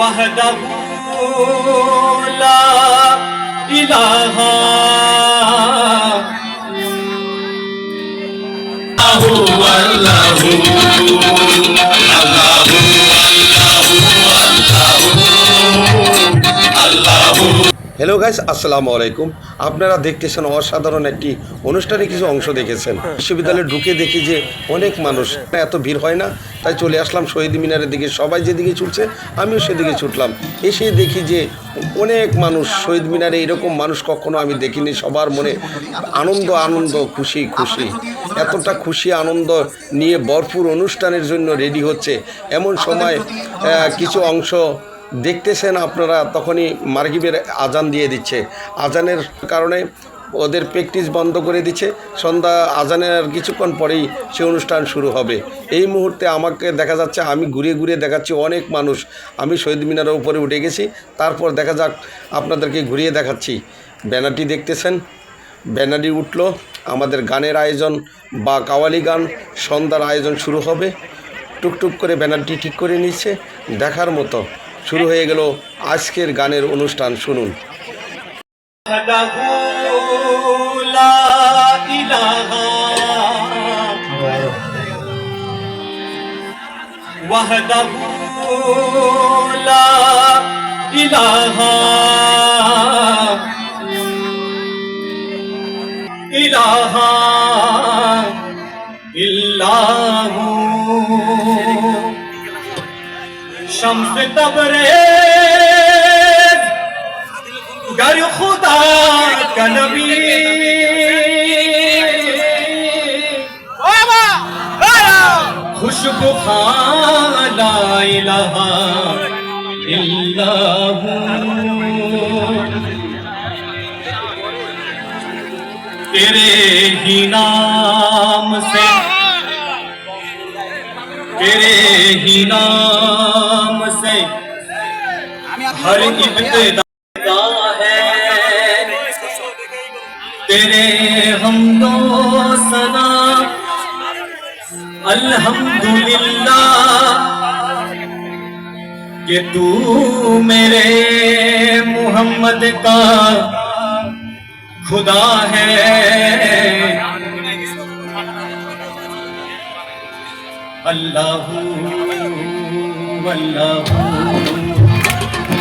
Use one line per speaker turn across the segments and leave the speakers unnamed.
وحده لا إله
hello guys আসসালামু আলাইকুম। আপনারা দেখতেছেন অসাধারণ একটি অনুষ্ঠানে কিছু অংশ দেখেছেন। বিশ্ববিদ্যালয়ে ঢুকে দেখি যে অনেক মানুষ, এত ভিড় হয় না, তাই চলে আসলাম শহীদ মিনারের দিকে। সবাই যেদিকে ছুটছে, আমিও সেদিকে ছুটলাম। এসে দেখি যে অনেক মানুষ, শহীদ মিনারে এরকম মানুষ কখনো আমি দেখিনি। সবার মনে আনন্দ আনন্দ, খুশি খুশি। এতটা খুশি, আনন্দ নিয়ে ভরপুর অনুষ্ঠানের জন্য রেডি হচ্ছে। এমন সময় কিছু অংশ দেখতেছেন আপনারা, তখনই মার্গিবের আজান দিয়ে দিচ্ছে। আজানের কারণে ওদের প্র্যাকটিস বন্ধ করে দিচ্ছে। সন্ধ্যা আজানের কিছুক্ষণ পরেই সে অনুষ্ঠান শুরু হবে। এই মুহূর্তে আমাকে দেখা যাচ্ছে, আমি ঘুরে ঘুরে দেখাচ্ছি অনেক মানুষ। আমি শহীদ মিনারের উপরে উঠে গেছি, তারপর দেখা যাক আপনাদেরকে ঘুরিয়ে দেখাচ্ছি। ব্যানারটি দেখতেছেন, ব্যানারটি উঠল। আমাদের গানের আয়োজন বা কাওয়ালি গান, সন্ধ্যার আয়োজন শুরু হবে। টুকটুক করে ব্যানারটি ঠিক করে নিচ্ছে। দেখার মতো শুরু হয়ে গেল আজকের গানের অনুষ্ঠান শুনুন
وحده لا إله وحده لا إله إله شمس تبریز گر خدا کا نبی۔ خوشبو خان لا الہ الا ہوں تیرے ہی نام سے تیرے ہی نام ہر ابتدا ہے۔ تیرے ہم و سنا۔ الحمدللہ۔ کہ تو میرے محمد کا خدا ہے۔ اللہ اللہ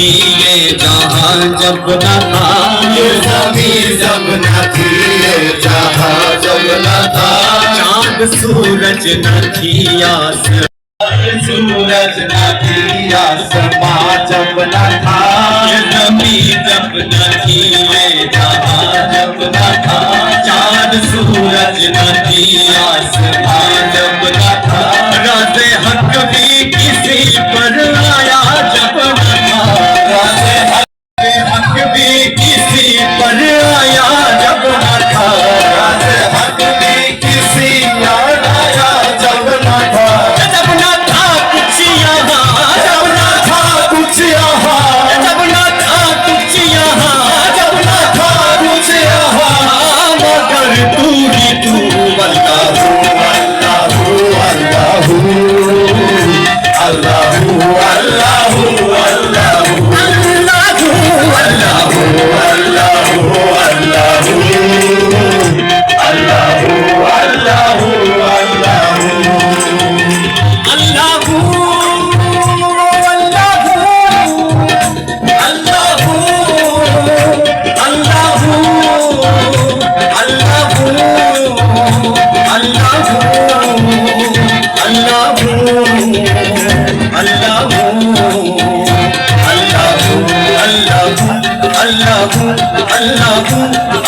تھی جہاں جب نہ تھا زمین جب نہ تھی جہاں جب نہ تھا چاند سورج
نہ تھی یا سورج نہ تھی آسماں جب نہ تھا زمین جب نہ تھی Maria, valeu!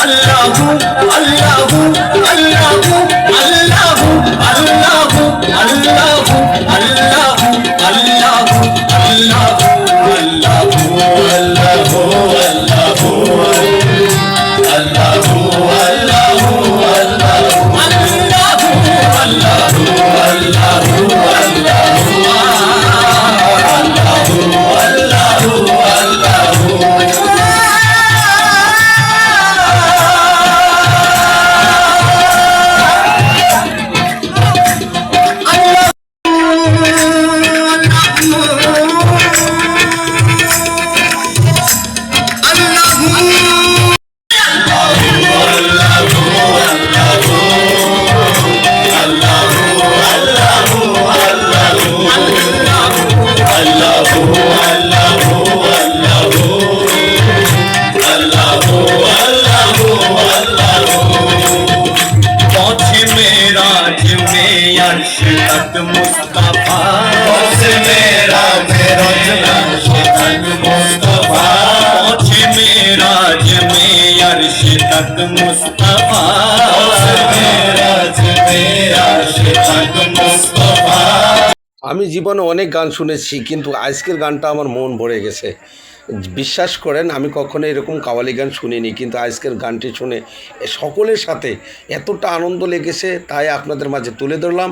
阿拉姑，阿拉。में अर्श तक मुस्तफा पहुंचे मेरा मेरा अर्श तक मुस्तफा पहुंचे मेरा में अर्श तक मुस्तफा मेरा में अर्श तक मुस्तफा
আমি জীবনে অনেক গান শুনেছি কিন্তু আজকের গানটা আমার মন ভরে গেছে বিশ্বাস করেন, আমি কখনো এরকম কাওয়ালি গান শুনিনি, কিন্তু আজকের গানটি শুনে সকলের সাথে এতটা আনন্দ লেগেছে, তাই আপনাদের মাঝে তুলে ধরলাম।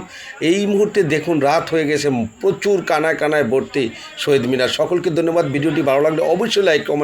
এই মুহূর্তে দেখুন, রাত হয়ে গেছে, প্রচুর কানায় কানায় ভর্তি শহীদ মিনার। সকলকে ধন্যবাদ, ভিডিওটি ভালো লাগলে অবশ্যই লাইক কমেন্ট